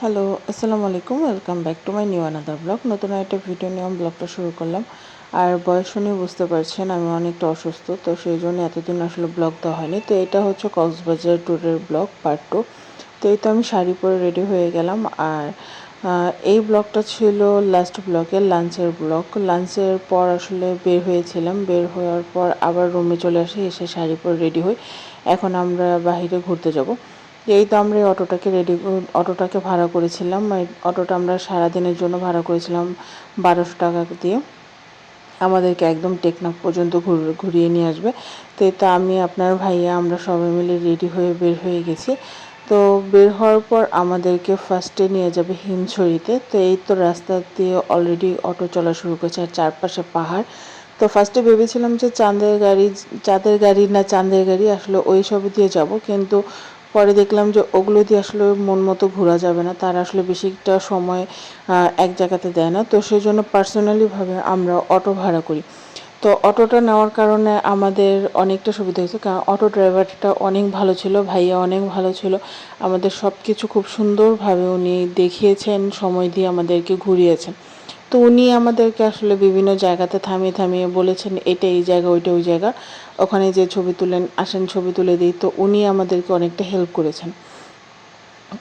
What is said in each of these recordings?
Hello আসসালামু আলাইকুম। Welcome back to my new another blog নতুন একটা ভিডিও নিয়ে আমি ব্লগটা শুরু করলাম। আর বয়স শুনে বুঝতে পারছেন, আমি অনেকটা অসুস্থ, তো সেই জন্য এতদিন আসলে ব্লগ দেওয়া হয়নি। তো এটা হচ্ছে কক্সবাজার ট্যুরের ব্লগ পার্ট টু তো এই তো আমি শাড়ি পরে রেডি হয়ে গেলাম। আর এই ব্লগটা ছিল লাস্ট ব্লগের লাঞ্চের ব্লগ লাঞ্চের পর আসলে বের হয়েছিলাম। বের হওয়ার পর আবার রুমে চলে আসি, এসে শাড়ি পরে রেডি হই। এখন আমরা বাইরে ঘুরতে যাব। এই তো আমরা এই অটোটাকে রেডি অটোটাকে ভাড়া করেছিলাম। অটোটা আমরা সারাদিনের জন্য ভাড়া করেছিলাম বারোশো টাকা দিয়ে। আমাদেরকে একদম টেকনাফ পর্যন্ত ঘুর- ঘুরিয়ে নিয়ে আসবে। তো এই তো আমি, আপনার ভাইয়া, আমরা সবাই মিলে রেডি হয়ে বের হয়ে গেছি। তো বের হওয়ার পর আমাদেরকে ফার্স্টে নিয়ে যাবে হিমছড়িতে। তো এই তো রাস্তা দিয়ে অলরেডি অটো চলা শুরু করেছে আর চারপাশে পাহাড়। তো ফার্স্টে ভেবেছিলাম যে চাঁদের গাড়ি চাঁদের গাড়ি না চাঁদের গাড়ি, আসলে ওই সব দিয়ে যাব। কিন্তু পরে দেখলাম যে ওগুলো দিয়ে আসলে মন মতো ঘোরা যাবে না। তার আসলে বেশিটা সময় এক জায়গাতে দেয় না। তো সেই জন্য পার্সোনালিভাবে আমরা অটো ভাড়া করি। তো অটোটা নেওয়ার কারণে আমাদের অনেকটা সুবিধা হয়েছে। কারণ অটো ড্রাইভারটা অনেক ভালো ছিল, ভাইয়া অনেক ভালো ছিল। আমাদের সব কিছু খুব সুন্দরভাবে উনি দেখিয়েছেন, সময় দিয়ে আমাদেরকে ঘুরিয়েছেন। তো উনি আমাদেরকে আসলে বিভিন্ন জায়গাতে থামিয়ে থামিয়ে বলেছেন, এটা এই জায়গা, ওইটা ওই জায়গা। ওখানে যে ছবি তুলেন, আসেন ছবি তুলে দিই, তো উনি আমাদেরকে অনেকটা হেল্প করেছেন।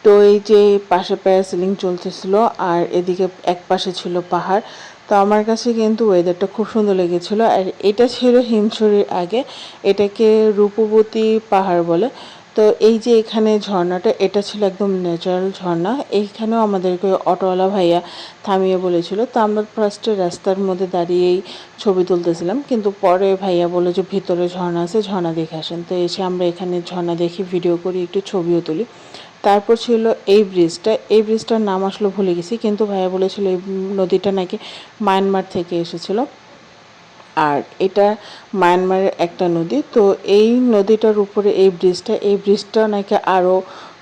তো এই যে পাশে প্যারাসিলিং চলতেছিল আর এদিকে এক পাশে ছিল পাহাড়, তো আমার কাছে কিন্তু ওয়েদারটা খুব সুন্দর লেগেছিল। আর এটা ছিল হিমছড়ির আগে, এটাকে রূপবতী পাহাড় বলে। তো এই যে এখানে ঝর্ণাটা, এটা ছিল একদম ন্যাচারাল ঝর্ণা। এইখানেও আমাদেরকে অটোওয়ালা ভাইয়া থামিয়ে বলেছিল। তো আমরা ফার্স্টে রাস্তার মধ্যে দাঁড়িয়েই ছবি তুলতেছিলাম, কিন্তু পরে ভাইয়া বলে যে ভিতরে ঝর্ণা আছে, ঝর্ণা দেখে আসেন। তো এসে আমরা এখানে ঝর্ণা দেখি ভিডিও করি, একটু ছবিও তুলি। তারপর ছিল এই ব্রিজটা এই ব্রিজটার নাম আসলে ভুলে গেছি, কিন্তু ভাইয়া বলেছিল এই নদীটা নাকি মায়ানমার থেকে এসেছিল। আর এটা মায়ানমারের একটা নদী। তো এই নদীটার উপরে, এই ব্রিজটা এই ব্রিজটা নাকি আরও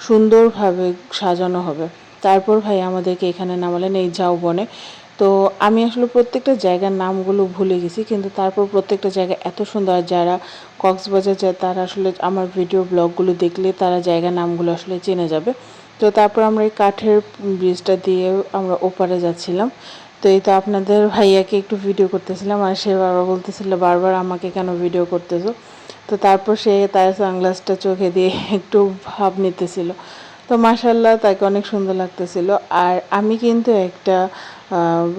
সুন্দরভাবে সাজানো হবে। তারপর ভাই আমাদেরকে এখানে নামালেন এই ঝাউবনে তো আমি আসলে প্রত্যেকটা জায়গার নামগুলো ভুলে গেছি, কিন্তু তারপর প্রত্যেকটা জায়গা এত সুন্দর। যারা কক্সবাজার যায়, তারা আসলে আমার ভিডিও, ব্লগগুলো দেখলে তারা জায়গার নামগুলো আসলে চেনে যাবে। তো তারপর আমরা এই কাঠের ব্রিজটা দিয়ে আমরা ওপারে যাচ্ছিলাম। তো এই তো আপনাদের ভাইয়াকে একটু ভিডিও করতেছিলাম আর সে বারবার বলতেছিল, বারবার আমাকে কেন ভিডিও করতেছো? তো তারপর সে তার সানগ্লাসটা চোখে দিয়ে একটু ভাব নিতেছিল। তো মাসাল্লাহ তাকে অনেক সুন্দর লাগতেছিল। আর আমি কিন্তু একটা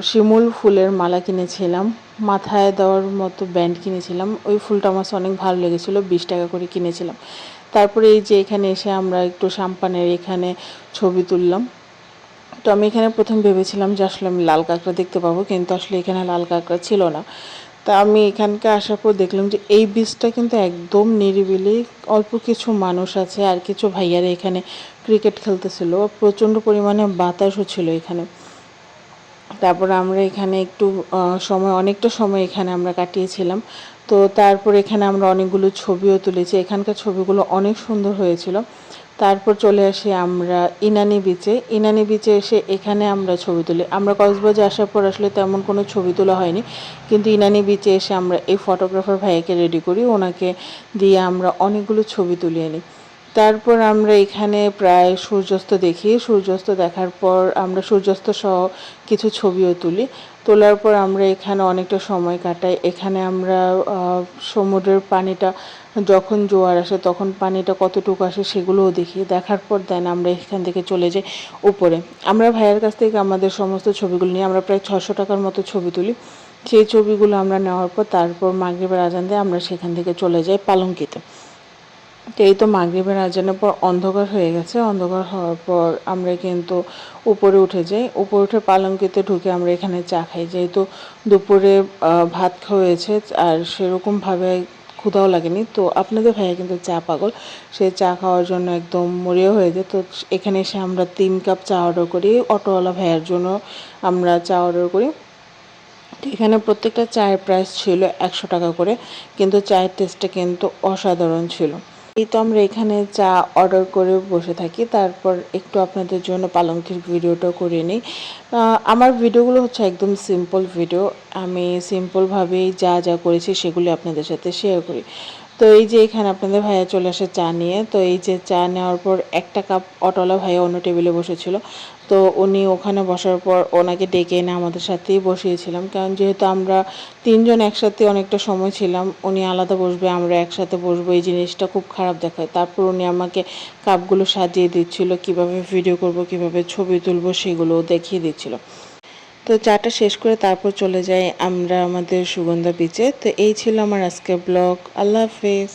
শিমুল ফুলের মালা কিনেছিলাম। মাথায় দেওয়ার মতো ব্যান্ড কিনেছিলাম। ওই ফুলটা আমার অনেক ভালো লেগেছিলো, বিশ টাকা করে কিনেছিলাম। তারপরে এই যে এখানে এসে আমরা একটু সাম্পানের এখানে ছবি তুললাম। তো আমি এখানে প্রথম ভেবেছিলাম যে আসলে আমি লাল কাঁকড়া দেখতে পাবো, কিন্তু আসলে এখানে লাল কাঁকড়া ছিল না। তা আমি এখানকে আসার পর দেখলাম যে এই বীজটা কিন্তু একদম নিরিবিলি, অল্প কিছু মানুষ আছে আর কিছু ভাইয়ারা এখানে ক্রিকেট খেলতেছিল। প্রচণ্ড পরিমাণে বাতাসও ছিল এখানে। তারপর আমরা এখানে একটু সময়, অনেকটা সময় এখানে আমরা কাটিয়েছিলাম। তো তারপর এখানে আমরা অনেকগুলো ছবিও তুলেছি। এখানকার ছবিগুলো অনেক সুন্দর হয়েছিল। তারপর চলে আসি আমরা ইনানি বিচে। ইনানি বিচে এসে এখানে আমরা ছবি তুলি। আমরা কক্সবাজার আসার পর আসলে তেমন কোনো ছবি তোলা হয়নি। কিন্তু ইনানি বিচে এসে আমরা এই ফটোগ্রাফার ভাইয়াকে রেডি করি। ওনাকে দিয়ে আমরা অনেকগুলো ছবি তুলিয়ে নিই তারপর আমরা এখানে প্রায় সূর্যাস্ত দেখি। সূর্যাস্ত দেখার পর আমরা সূর্যাস্ত সহ কিছু ছবিও তুলি। তোলার পর আমরা এখানে অনেকটা সময় কাটাই। এখানে আমরা সমুদ্রের পানিটা যখন জোয়ার আসে, তখন পানিটা কতটুকু আসে সেগুলোও দেখি। দেখার পর দেন আমরা এখান থেকে চলে যাই উপরে। আমরা ভাইয়ের কাছ থেকে আমাদের সমস্ত ছবিগুলো নিয়ে আমরা প্রায় ছশো টাকার মতো ছবি তুলি। সেই ছবিগুলো আমরা নেওয়ার পর তারপর মাগরিবের আজান দিয়ে আমরা সেখান থেকে চলে যাই পালঙ্কিতে। এই তো মাগরিবের আজানের পর অন্ধকার হয়ে গেছে। অন্ধকার হওয়ার পর আমরা কিন্তু উপরে উঠে যাই। উপরে উঠে পালঙ্কিতে ঢুকে আমরা এখানে চা খাই। যেহেতু দুপুরে ভাত খাওয়া হয়েছে আর সেরকমভাবে ক্ষুধাও লাগেনি। তো আপনাদের ভাইয়া কিন্তু চা পাগল। সে চা খাওয়ার জন্য একদম মরিয়া হয়ে যায়। তো এখানে এসে আমরা তিন কাপ চা অর্ডার করি। অটোওয়ালা ভাইয়ার জন্য আমরা চা অর্ডার করি। এখানে প্রত্যেকটা চায়ের প্রাইস ছিল একশো টাকা করে। কিন্তু চায়ের টেস্টটা কিন্তু অসাধারণ ছিল। এই তো আমরা এখানে চা অর্ডার করে বসে থাকি। তারপর একটু আপনাদের জন্য পালঙ্কের ভিডিওটা করে নিই। আমার ভিডিওগুলো হচ্ছে একদম সিম্পল ভিডিও আমি সিম্পলভাবেই যা যা করেছি সেগুলি আপনাদের সাথে শেয়ার করি। তো এই যে এখানে আপনাদের ভাইয়া চলে আসে চা নিয়ে, তো এই যে চা নেওয়ার পর একটা কাপ অটোলা ভাইয়া অন্য টেবিলে বসেছিল। তো উনি ওখানে বসার পর ওনাকে ডেকে এনে আমাদের সাথেই বসিয়েছিলাম। কারণ যেহেতু আমরা তিনজন একসাথে অনেকটা সময় ছিলাম, উনি আলাদা বসবে, আমরা একসাথে বসবো, এই জিনিসটা খুব খারাপ দেখায়। তারপর উনি আমাকে কাপগুলো সাজিয়ে দিচ্ছিল, কীভাবে ভিডিও করব, কীভাবে ছবি তুলবো সেগুলো দেখিয়ে দিচ্ছিল। তো চাটা শেষ করে তারপর চলে যাই আমরা আমাদের সুগন্ধা বিচে তো এই ছিল আমার আজকের ব্লগ আল্লাহ হাফেজ।